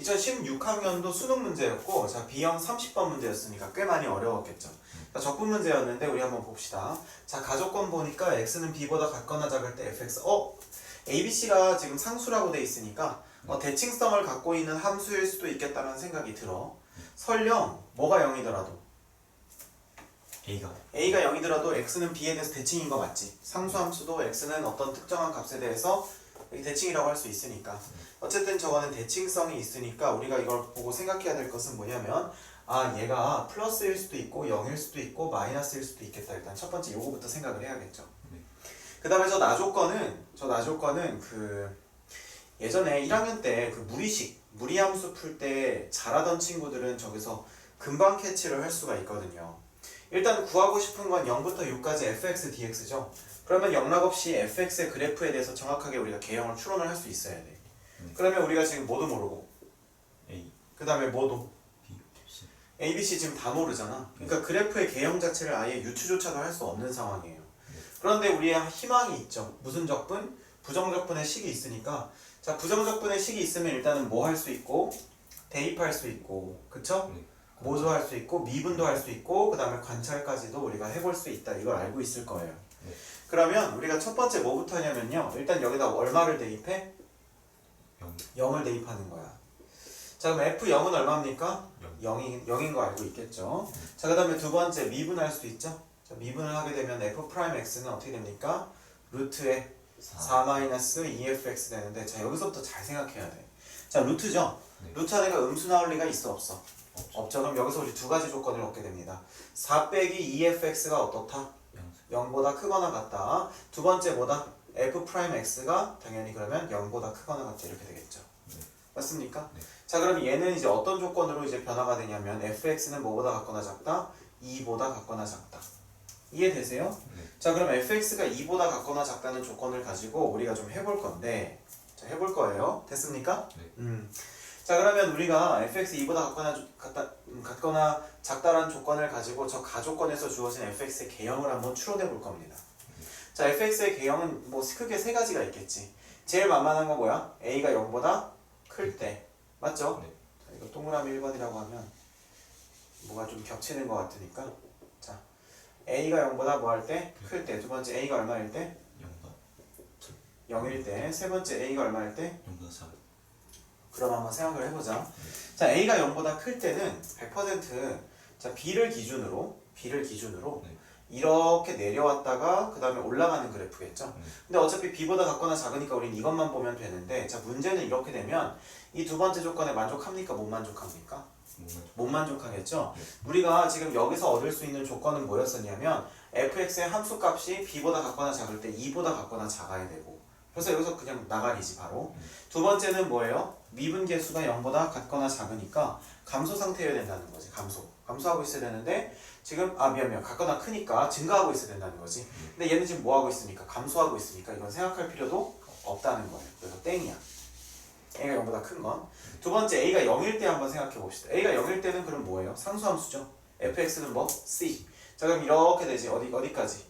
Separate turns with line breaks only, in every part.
2016학년도 수능 문제였고 자 B형 30번 문제였으니까 꽤 많이 어려웠겠죠. 자, 적분 문제였는데 우리 한번 봅시다. 자 가족권 보니까 x는 b보다 같거나 작을 때 fx 어 ABC가 지금 상수라고 돼 있으니까 어, 대칭성을 갖고 있는 함수일 수도 있겠다는 생각이 들어. 설령 뭐가 0이더라도
A가
a가 0이더라도 x는 b에 대해서 대칭인 거 맞지? 상수함수도 x는 어떤 특정한 값에 대해서 여기 대칭이라고 할 수 있으니까 어쨌든 저거는 대칭성이 있으니까 우리가 이걸 보고 생각해야 될 것은 뭐냐면 아 얘가 플러스일 수도 있고 0일 수도 있고 마이너스일 수도 있겠다 일단 첫 번째 요거부터 생각을 해야겠죠
네.
그 다음에 저 나조건은 저 나조건은 그 예전에 1학년 때 그 무리식 무리함수 풀 때 잘하던 친구들은 저기서 금방 캐치를 할 수가 있거든요 일단 구하고 싶은 건 0부터 6까지 fx dx죠. 그러면 영락 없이 fx의 그래프에 대해서 정확하게 우리가 개형을 추론을 할 수 있어야 돼.
네.
그러면 우리가 지금 뭐도 모르고
A
그 다음에 뭐도
B C
A, B, C 지금 다 모르잖아. 그러니까 그래프의 개형 자체를 아예 유추조차도 할 수 없는 상황이에요. 그런데 우리의 희망이 있죠. 무슨 적분? 부정적분의 식이 있으니까 자 부정적분의 식이 있으면 일단은 뭐 할 수 있고 대입할 수 있고 그쵸?
네.
모두 할수 있고 미분도 할 수 있고 그 다음에 관찰까지도 우리가 해볼 수 있다 이걸 알고 있을 거예요
네.
그러면 우리가 첫 번째 뭐부터 하냐면요 일단 여기다 얼마를 대입해?
0
0을 대입하는 거야 자 그럼 F0은 얼마입니까?
0
0인, 0인 거 알고 있겠죠 자 그 다음에 두 번째 미분할 수 있죠 자 미분을 하게 되면 F'X는 어떻게 됩니까? 루트에 4-2fx 되는데 자 여기서부터 잘 생각해야 돼 자 루트죠
네.
루트 안에가 음수 나올 리가 있어 없어?
없죠
없죠. 그럼 여기서 우리 두 가지 조건을 얻게 됩니다. 4 빼기 2fx가 어떻다?
양수
0보다 크거나 같다. 두 번째 뭐다? f'x가 당연히 그러면 0보다 크거나 같다 이렇게 되겠죠.
네.
맞습니까?
네.
자 그럼 얘는 이제 어떤 조건으로 이제 변화가 되냐면 fx는 뭐보다 같거나 작다? 2보다 같거나 작다. 이해되세요?
네.
자 그럼 fx가 2보다 같거나 작다는 조건을 가지고 우리가 좀 해볼 건데 자 해볼 거예요. 됐습니까?
네.
음. 자 그러면 우리가 fx 2보다 같거나 주- 같다, 음, 같거나 작다라는 조건을 가지고 저 가조건에서 주어진 fx의 개형을 한번 추론해 볼 겁니다. 자 fx의 개형은 뭐 크게 세 가지가 있겠지. 제일 만만한 건 뭐야? a가 0보다 클 때. 맞죠?
네.
자, 이거 동그라미 1번이라고 하면 뭐가 좀 겹치는 것 같으니까 자 a가 0보다 뭐 할 때? 클 때. 두 번째 a가 얼마일 때?
0보다
0일 때. 세 번째 a가 얼마일 때?
0보다 작을
그럼 한번 생각을 해보자. 자, A가 0보다 클 때는 100% 자, B를 기준으로 B를 기준으로
네.
이렇게 내려왔다가 그 다음에 올라가는 그래프겠죠.
네.
근데 어차피 B보다 같거나 작으니까 우린 이것만 보면 되는데 자 문제는 이렇게 되면 이 두 번째 조건에 만족합니까? 못 만족합니까? 못 만족하겠죠.
네.
우리가 지금 여기서 얻을 수 있는 조건은 뭐였었냐면 fx의 함수 값이 b보다 같거나 작을 때 2보다 같거나 작아야 되고 그래서 여기서 그냥 나가리지 바로
음.
두 번째는 뭐예요? 미분 계수가 0보다 같거나 작으니까 감소 상태여야 된다는 거지 감소 감소하고 있어야 되는데 지금 아 미안 미안 같거나 크니까 증가하고 있어야 된다는 거지 근데 얘는 지금 뭐 하고 있으니까 감소하고 있으니까 이건 생각할 필요도 없다는 거예요 그래서 땡이야 a가 0보다 큰 건 두 번째 a가 0일 때 한번 생각해 봅시다. a가 0일 때는 그럼 뭐예요? 상수함수죠. fx는 뭐? c. 자 그럼 이렇게 되지. 어디 어디까지?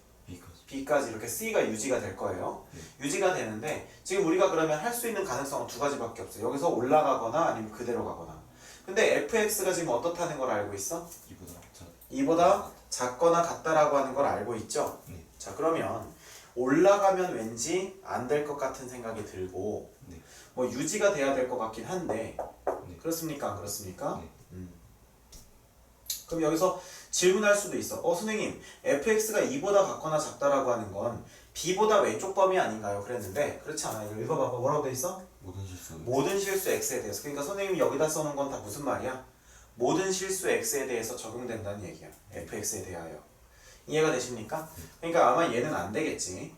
B까지
이렇게 c가 유지가 될 거예요.
네.
유지가 되는데 지금 우리가 그러면 할 수 있는 가능성은 두 가지밖에 없어요. 여기서 올라가거나 아니면 그대로 가거나. 근데 fx가 지금 어떻다는 걸 알고 있어?
2보다 작
2보다 작거나 같다라고 하는 걸 알고 있죠.
네.
자 그러면 올라가면 왠지 안 될 것 같은 생각이 들고
네.
뭐 유지가 돼야 될 것 같긴 한데
네.
그렇습니까? 안 그렇습니까?
네.
음. 그럼 여기서 질문할 수도 있어. 어 선생님 fx가 2보다 같거나 작다라고 하는 건 b보다 왼쪽 범위 아닌가요? 그랬는데 그렇지 않아요. 이거 읽어봐봐. 뭐라고 돼 있어?
모든 실수
모든 실수 x에 대해서. 그러니까 선생님이 여기다 써놓은 건 다 무슨 말이야? 모든 실수 x에 대해서 적용된다는 얘기야. fx에 대하여. 이해가 되십니까? 그러니까 아마 얘는 안 되겠지.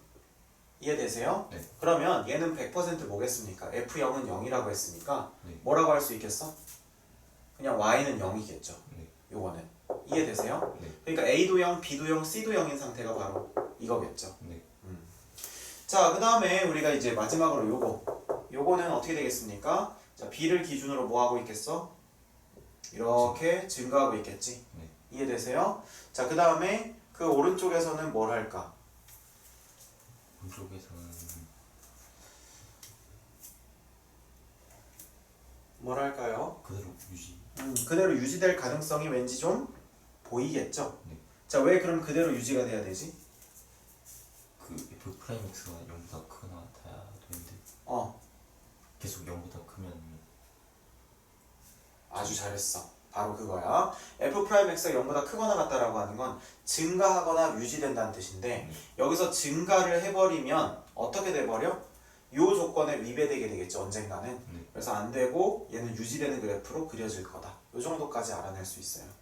이해되세요?
네.
그러면 얘는 100% 뭐겠습니까? f0은 0이라고 했으니까
네.
뭐라고 할 수 있겠어? 그냥 y는 0이겠죠.
네.
요거는. 이해되세요?
네.
그러니까 a도 0, b도 0, c도 0인 상태가 바로 이거겠죠.
네.
자, 그 다음에 우리가 이제 마지막으로 요거. 요거는 어떻게 되겠습니까? 자, b를 기준으로 뭐 하고 있겠어? 이렇게 증가하고 있겠지.
네.
이해되세요? 자, 그 다음에 그 오른쪽에서는 뭘 할까?
오른쪽에서는
뭘 할까요?
그대로 유지.
음, 그대로 유지될 가능성이 왠지 좀 보이겠죠?
네.
자, 왜 그럼 그대로 유지가 돼야 되지?
그 F 프라임 X가 0보다 크거나 같아야 되는데
어,
계속 0보다 크면
아주 잘했어. 바로 그거야. f 프라임 x가 0보다 크거나 같다라고 하는 건 증가하거나 유지된다는 뜻인데
네.
여기서 증가를 해버리면 어떻게 돼버려? 요 조건에 위배되게 되겠죠 언젠가는.
네.
그래서 안 되고 얘는 유지되는 그래프로 그려질 거다. 요 정도까지 알아낼 수 있어요.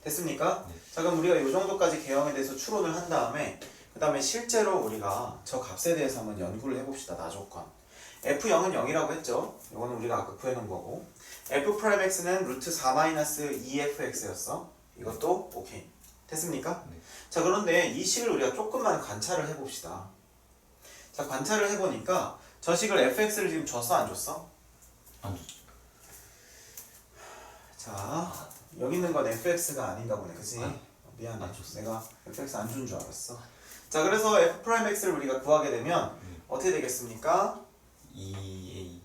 네.
됐습니까?
네.
자 그럼 우리가 요 정도까지 개형에 대해서 추론을 한 다음에 그 다음에 실제로 우리가 저 값에 대해서 한번 연구를 해봅시다. 나조건. f0은 0이라고 했죠. 이거는 우리가 아까 구해놓은 거고 f 프라임 x는 루트 4 마이너스 2fx였어. 이것도 오케이. 됐습니까?
네.
자 그런데 이 식을 우리가 조금만 관찰을 해봅시다. 자 관찰을 해보니까 저 식을 fx를 지금 줬어 안 줬어?
안 좋죠.
자 여기 있는 건 fx가 아닌가 보네, 그치?
네.
미안해.
안 줬어.
내가 fx 안 준 줄 알았어. 자 그래서 f 프라임 x를 우리가 구하게 되면
네.
어떻게 되겠습니까?
2A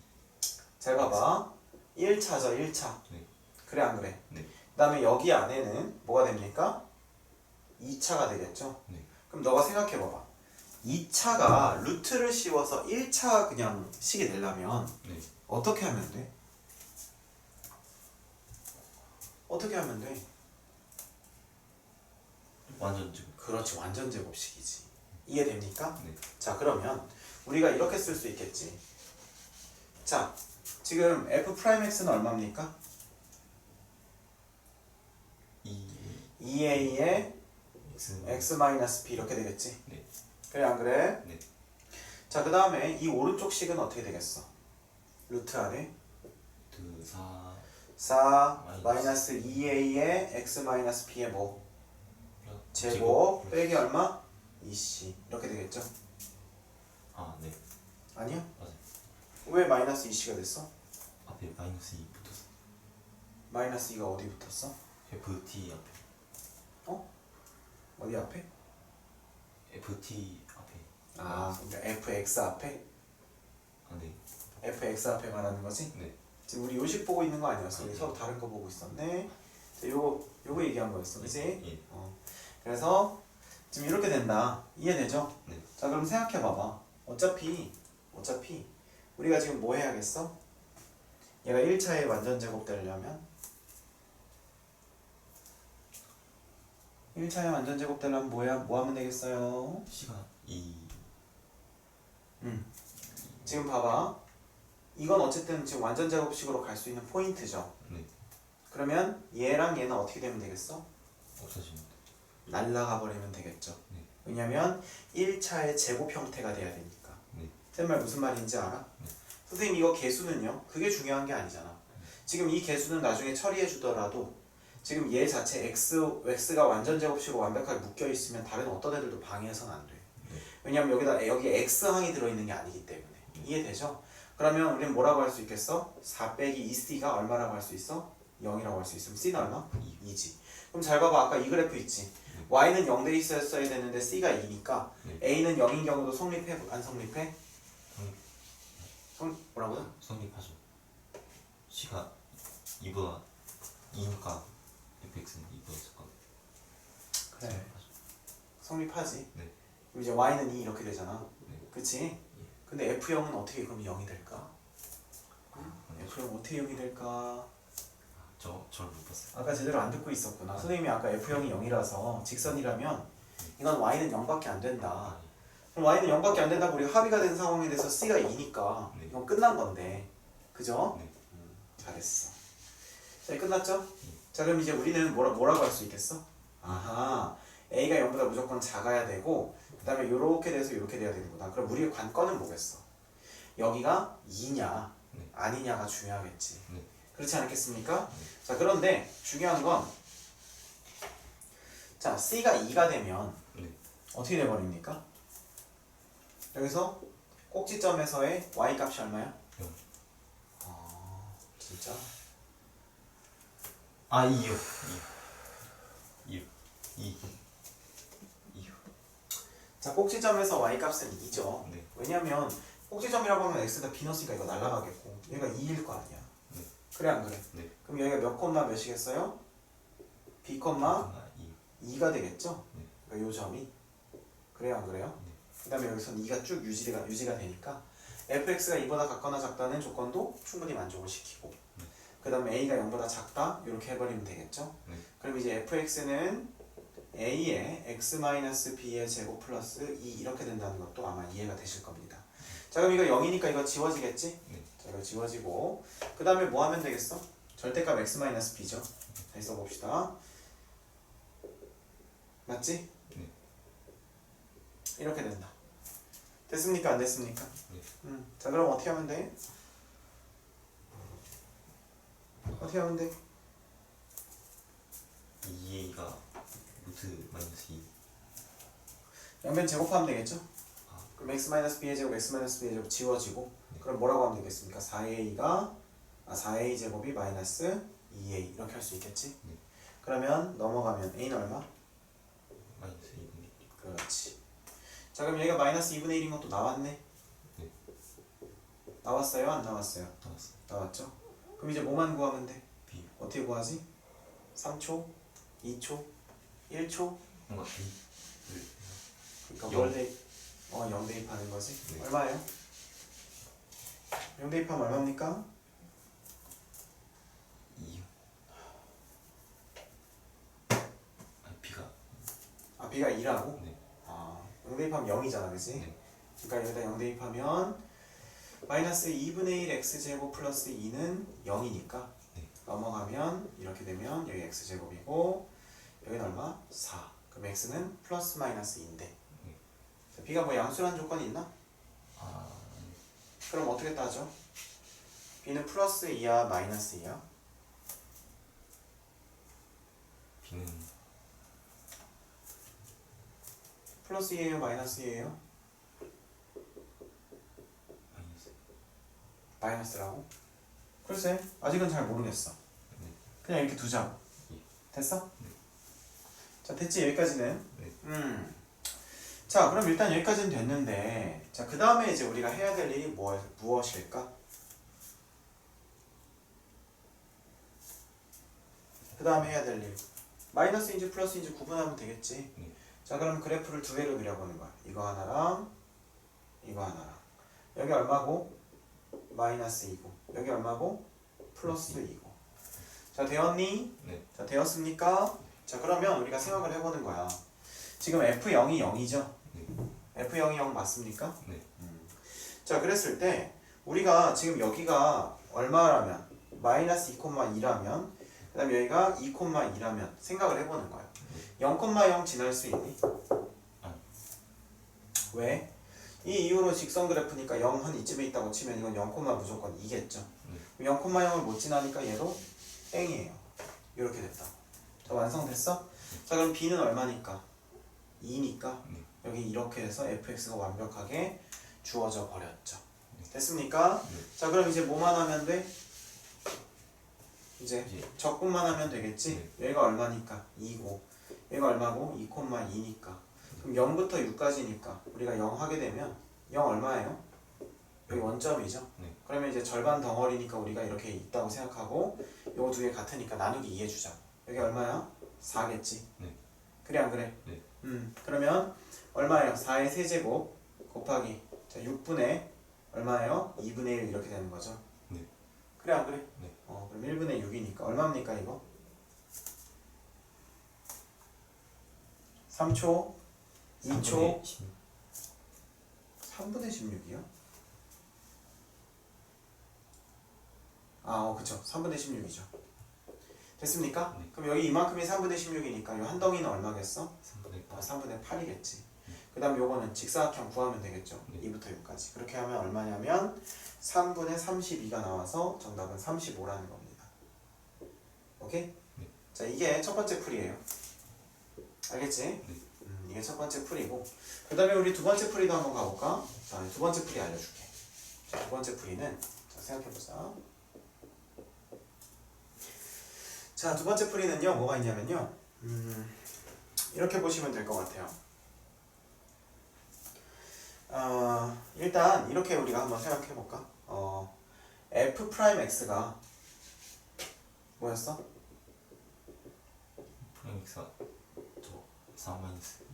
잘 봐봐. 1차죠, 1차.
네.
그래 안 그래?
네.
그 다음에 여기 안에는 뭐가 됩니까? 2차가 되겠죠?
네.
그럼 너가 생각해봐봐. 2차가 루트를 씌워서 1차 그냥 식이 되려면
네.
어떻게 하면 돼? 어떻게 하면 돼?
완전 지금
그렇지, 완전 제곱식이지. 이해됩니까?
네.
자, 그러면 우리가 이렇게 쓸 수 있겠지. 자, 지금 f 프라임 x는 얼마입니까?
2A
2a의
X
x 마이너스 b 이렇게 되겠지.
네.
그래 안 그래?
네.
자, 그 다음에 이 오른쪽 식은 어떻게 되겠어? 루트 아래
2 4
4 마이너스 2a의 x 마이너스 b의 뭐? 제곱 빼기 얼마? 2c 이렇게 되겠죠?
아, 네.
아니요?
맞아요.
왜 마이너스 2c가 됐어?
앞에 마이너스 2 붙었어.
마이너스 2가 어디 붙었어?
FT 앞에.
어디 앞에?
FT 앞에.
아, 그러니까 fx 앞에?
아, 네.
fx 앞에 말하는 거지?
네.
지금 우리 요식 보고 있는 거 아니었어? 우리 서로 다른 거 보고 있었네. 자, 요거 요거 얘기한 거였어, 그렇지?
예.
어. 그래서 지금 이렇게 된다. 이해되죠?
네.
자, 그럼 생각해 봐봐. 어차피 어차피 우리가 지금 뭐 해야겠어? 얘가 1차에 완전 제곱 되려면 1차에 완전 제곱 되려면 뭐야? 뭐 하면 되겠어요?
시간 2
음. 지금 봐봐. 이건 어쨌든 지금 완전 제곱식으로 갈 수 있는 포인트죠.
네.
그러면 얘랑 얘는 어떻게 되면 되겠어?
없어지면
날라가 버리면 되겠죠.
네.
왜냐면 1차의 제곱 형태가 돼야 되니까.
네.
쌤말 무슨 말인지 알아?
네.
선생님 이거 개수는요? 그게 중요한 게 아니잖아. 지금 이 개수는 나중에 처리해 주더라도 지금 얘 자체 x x가 완전 제곱식으로 완벽하게 묶여 있으면 다른 어떤 애들도 방해해서는 안 돼.
네.
왜냐면 여기다 여기 x 항이 들어 있는 게 아니기 때문에. 이해되죠? 그러면 우리는 뭐라고 할 수 있겠어? 4 빼기 2c가 얼마라고 할 수 있어? 0이라고 할 수 있으면 c는 얼마? 2 지. 그럼 잘 봐봐. 아까 이 그래프 있지. y는 0돼 있었어야 되는데 c가 2니까
네.
a는 0인 경우도 성립해? 안 성립해?
성립.
성 뭐라고요?
성립하죠. 시가 2보다 2니까 fx는 2보다 작고
그래.
성립하죠.
성립하지.
네.
그럼 이제 y는 2 이렇게 되잖아.
네.
그치? 근데 f0은 어떻게 그럼 0이 될까?
네.
f0 어떻게 0이 될까?
저 저를 못 봤어요.
아까 제대로 안 듣고 있었구나. 선생님이 아까 f0이 0이라서 직선이라면 이건 y는 0밖에 안 된다.
아,
그럼 y는 0밖에 안 된다고 우리가 합의가 된 상황에 대해서 c가 2니까
네.
이건 끝난 건데. 그죠?
네.
음, 잘했어. 자, 끝났죠? 자, 그럼 이제 우리는 뭐라, 뭐라고 할 수 있겠어? 아하, a가 0보다 무조건 작아야 되고 그 다음에 요렇게 돼서 요렇게 돼야 되는구나. 그럼 우리의 관건은 뭐겠어? 여기가 2냐
네.
아니냐가 중요하겠지.
네.
그렇지 않겠습니까?
네.
자, 그런데 중요한 건 자, c가 2가 되면
네.
어떻게 돼버립니까? 여기서 꼭지점에서의 y 값이 얼마야?
영.
아, 진짜?
아 2요. 2. 2. 2.
자, 꼭지점에서 y 값은 2죠.
네.
왜냐면 꼭지점이라고 하면 x가 비너스니까 이거 날라가겠고 얘가 2일 거 아니야.
네.
그래 안 그래?
네.
그럼 여기가 몇 콤마 몇이겠어요? b 콤마
아, 이
2가 되겠죠?
네.
그러니까 요 점이 그래요 안 그래요?
네.
그 다음에 여기서는 2가 쭉 유지가, 유지가 되니까 fx가 2보다 같거나 작다는 조건도 충분히 만족을 시키고
네.
그 다음에 a가 0보다 작다 이렇게 해버리면 되겠죠?
네.
그럼 이제 fx는 a의 x-b의 제곱 플러스 2 이렇게 된다는 것도 아마 이해가 되실 겁니다. 자 그럼 이거 0이니까 이거 지워지겠지?
네.
자 이거 지워지고 그 다음에 뭐 하면 되겠어? 절대값 x-b죠. 다시 써봅시다. 맞지?
네.
이렇게 된다. 됐습니까? 안 됐습니까?
네.
음. 자 그럼 어떻게 하면 돼? 어떻게 하면 돼?
2a가 루트 마이너스 2
양변 제곱하면 되겠죠?
아.
그럼 x-b의 제곱, x-b의 제곱 지워지고
네.
그럼 뭐라고 하면 되겠습니까? 4a가 아 4a 제곱이 마이너스 2a 이렇게 할 수 있겠지?
네.
그러면 넘어가면 a는 얼마?
마이너스 2분의 1
그렇지. 자 그럼 여기가 마이너스 2분의 1인 것도 나왔네?
네.
나왔어요? 안 나왔어요?
나왔어
나왔죠? 그럼 이제 뭐만 구하면 돼?
b
어떻게 구하지? 3초? 2초? 1초?
뭔가 a를
그러니까
영.
뭘 대입? 어, 0 대입하는 거지?
네.
얼마예요? 0 대입하면 얼마입니까?
2 아니 b가
아, b가 2라고?
네.
아, 0 대입하면 0이잖아, 그지?
네.
그러니까 여기다 0 대입하면 마이너스 2분의 1 x제곱 플러스 2는 0이니까
네.
넘어가면 이렇게 되면 여기 x제곱이고 여기는 얼마? 4 그럼 x는 플러스 마이너스 2인데
네.
자, b가 뭐 양수라는 조건이 있나?
아
그럼 어떻게 따져? b는 플러스 2야 마이너스 2야?
b는
플러스 2예요 마이너스 2예요?
마이너스
마이너스라고? 글쎄 아직은 잘 모르겠어
네.
그냥 이렇게 두자
예.
됐어?
네.
자 됐지 여기까지는
네.
음. 자 그럼 일단 여기까지는 됐는데 자그 다음에 이제 우리가 해야 될 일이 뭐, 무엇일까? 그 다음에 해야 될 일 마이너스인지 플러스인지 구분하면 되겠지
네.
자 그럼 그래프를 두 개로 그려보는 거야 이거 하나랑 이거 하나랑 여기 얼마고? 마이너스 2고 여기 얼마고? 플러스 2고 자 되었니?
네.
자 되었습니까? 자 그러면 우리가 생각을 해보는 거야 지금 F0이 0이죠?
네.
F0이 0 맞습니까?
네.
음. 자 그랬을 때 우리가 지금 여기가 얼마라면 마이너스 2,2라면 그 다음에 여기가 2,2라면 생각을 해보는 거야 0,0 지날 수 있니?
아.
왜? 이 이후로 직선 그래프니까 0 한 이쯤에 있다고 치면 이건 0, 무조건 2겠죠
네.
0,0을 못 지나니까 얘도 땡이에요 이렇게 됐다 자 완성됐어? 자 그럼 b는 얼마니까? 2니까
네.
여기 이렇게 해서 fx가 완벽하게 주어져 버렸죠 됐습니까?
네.
자 그럼 이제 뭐만 하면 돼? 이제
이제
적분만 하면 되겠지? 얘가 얼마니까? 2고 얘가 얼마고? 2,2니까 그럼 0부터 6까지니까 우리가 0 하게 되면 0 얼마예요? 여기 원점이죠?
네.
그러면 이제 절반 덩어리니까 우리가 이렇게 있다고 생각하고 요거 두 개 같으니까 나누기 2 해주자 여기 얼마야? 4겠지?
네.
그래 안 그래?
네.
음 그러면 얼마예요? 4의 세제곱 곱하기 자 6분의 얼마예요? 2분의 1 이렇게 되는 거죠
네.
그래 안 그래?
네.
어 그럼 1분의 6이니까 얼마입니까 이거? 3초 2초
16.
3분의 16이요? 아, 어, 그쵸. 3분의 16이죠. 됐습니까?
네.
그럼 여기 이만큼이 3분의 16이니까 이 한 덩이는 얼마겠어?
3분의
아,
8
3분의 8이겠지. 그 다음 요거는 직사각형 구하면 되겠죠.
네.
2부터 6까지. 그렇게 하면 얼마냐면 3분의 32가 나와서 정답은 35라는 겁니다. 오케이?
네.
자, 이게 첫 번째 풀이에요. 알겠지?
네.
음, 이게 첫 번째 풀이고 그 다음에 우리 두 번째 풀이도 한번 가볼까? 자, 두 번째 풀이 알려줄게. 자, 두 번째 풀이는 자, 생각해보자. 자, 두 번째 풀이는요, 뭐가 있냐면요. 음, 이렇게 보시면 될 것 같아요. 어, 일단 이렇게 우리가 한번 생각해 볼까? 어, f 프라임 x가 뭐였어?
프라임 x가 저4 마이너스 2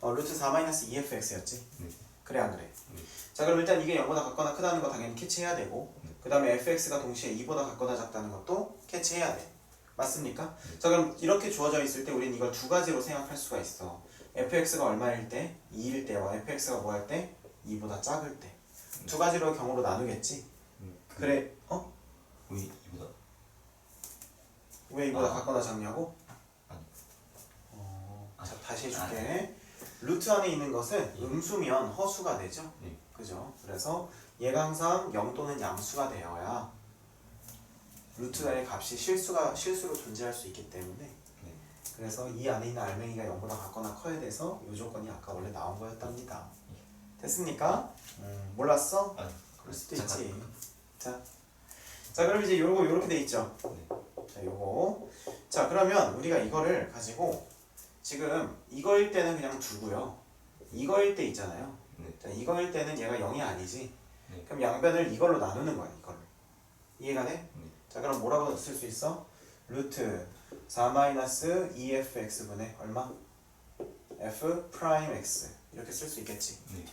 어, 루트 4 마이너스 2fx였지?
네.
그래 안 그래?
네.
자 그럼 일단 이게 0보다 같거나 크다는 거 당연히 캐치해야 되고
네.
그 다음에 fx가 동시에 2보다 같거나 작다는 것도 캐치해야 돼 맞습니까?
네.
자 그럼 이렇게 주어져 있을 때 우린 이걸 두 가지로 생각할 수가 있어 fx가 얼마일 때? 2일 때와 fx가 뭐 할 때? 2보다 작을 때 두 가지로 경우로 나누겠지?
음, 그
그래 어?
왜 이보다
왜 2보다
아.
같거나 작냐고?
아니.
어,
아.
자 다시 해줄게 루트 안에 있는 것은 음수면 허수가 되죠?
네.
그죠? 그래서 얘가 항상 0 또는 양수가 되어야 루트의 값이 실수가 실수로 존재할 수 있기 때문에
네.
그래서 이 안에 있는 알맹이가 0보다 같거나 커야 돼서 이 조건이 아까 원래 나온 거였답니다. 됐습니까? 음, 몰랐어?
아니
그럴 수도
잠깐.
있지. 자, 자 그럼 이제 요거 요렇게 돼 있죠.
네.
자 요거 자 그러면 우리가 이거를 가지고 지금 이거일 때는 그냥 두고요. 이거일 때 있잖아요.
네.
자 이거일 때는 얘가 0이 아니지.
네.
그럼 양변을 이걸로 나누는 거야 이걸로. 이해가 돼?
네.
자 그럼 뭐라고 쓸 수 있어? 루트 4 마이너스 2fx분의 얼마? f 프라임 x 이렇게 쓸 수 있겠지.
네.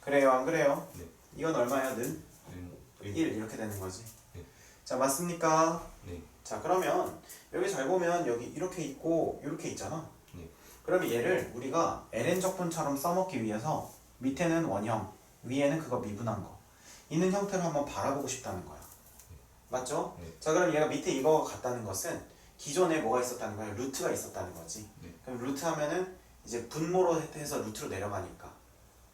그래요 안 그래요?
네.
이건 얼마야 는?
음,
1 이렇게 되는 거지.
네.
자 맞습니까?
네.
자 그러면 여기 잘 보면 여기 이렇게 있고 이렇게 있잖아.
네.
그러면 얘를 우리가 ln 적분처럼 써먹기 위해서 밑에는 원형, 위에는 그거 미분한 거 있는 형태로 한번 바라보고 싶다는 거야. 맞죠?
네.
자 그럼 얘가 밑에 이거 같다는 것은 기존에 뭐가 있었다는 거야? 루트가 있었다는 거지.
네.
그럼 루트 하면은 이제 분모로 해서 루트로 내려가니까.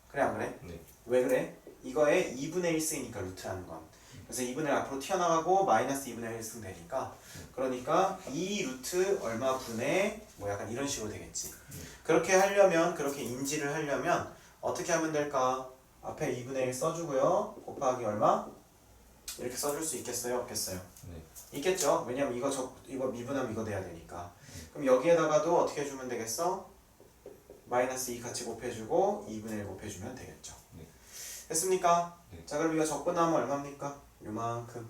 그래 안 그래?
네.
왜 그래? 이거에 2분의 1 쓰이니까 루트라는 건. 그래서 2분의 1 앞으로 튀어나가고 마이너스 2분의 1 쓰면 되니까 그러니까 2 루트 얼마 분의 뭐 약간 이런 식으로 되겠지. 그렇게 하려면 그렇게 인지를 하려면 어떻게 하면 될까? 앞에 2분의 1 써주고요. 곱하기 얼마? 이렇게 써줄 수 있겠어요? 없겠어요?
네.
있겠죠. 왜냐면 이거 적 이거 미분하면 이거 돼야 되니까. 그럼 여기에다가도 어떻게 해주면 되겠어? 마이너스 2 같이 곱해주고 2분의 1 곱해주면 되겠죠.
네.
됐습니까?
네.
자 그럼 이거 적분하면 얼마입니까? 요만큼.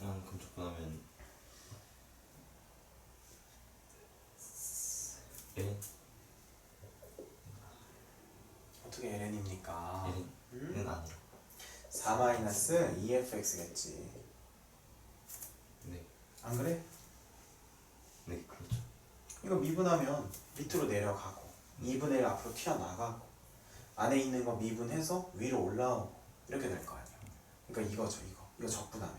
그만큼 접근하면 ln
어떻게 ln입니까?
ln은 아니라
4 마이너스 2fx겠지.
네.
안 그래?
네 그렇죠.
이거 미분하면 밑으로 내려가고 2분의 1 앞으로 튀어나가고 안에 있는 거 미분해서 위로 올라오고 이렇게 될 거 아니야. 그러니까 이거죠 이거. 이거 적분하면.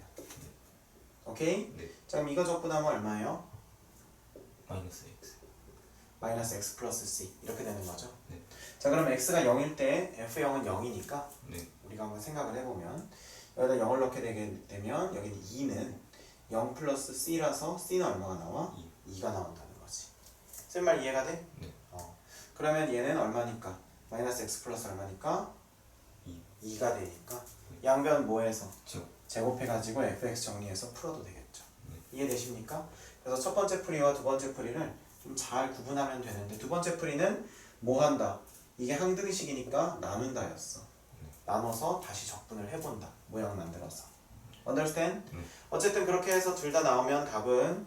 오케이?
네.
자 그럼 이거 적분하면 얼마예요?
마이너스 x
마이너스 x 플러스 c 이렇게 되는 거죠.
네.
자 그럼 x가 0일 때 f0은 0이니까
네.
우리가 한번 생각을 해보면 여기다 0을 넣게 되게 되면 여기는 2는 0 플러스 c라서 c는 얼마가 나와?
2
2가 나온다는 거지. 쓴말 이해가 돼?
네.
어. 그러면 얘는 얼마니까? 마이너스 x 플러스 얼마니까?
2
2가 되니까 양변 뭐해서?
저
제곱해가지고 fx 정리해서 풀어도 되겠죠.
네.
이해되십니까? 그래서 첫 번째 풀이와 두 번째 풀이를 좀 잘 구분하면 되는데 두 번째 풀이는 뭐 한다? 이게 항등식이니까 나눈다였어. 나눠서 다시 적분을 해본다. 모양 만들어서. Understand?
네.
어쨌든 그렇게 해서 둘 다 나오면 답은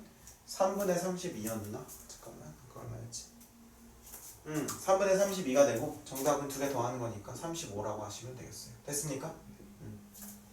3분의 32였나? 잠깐만 그거 얼마였지? 음, 3분의 32가 되고 정답은 두 개 더하는 거니까 35라고 하시면 되겠어요. 됐습니까?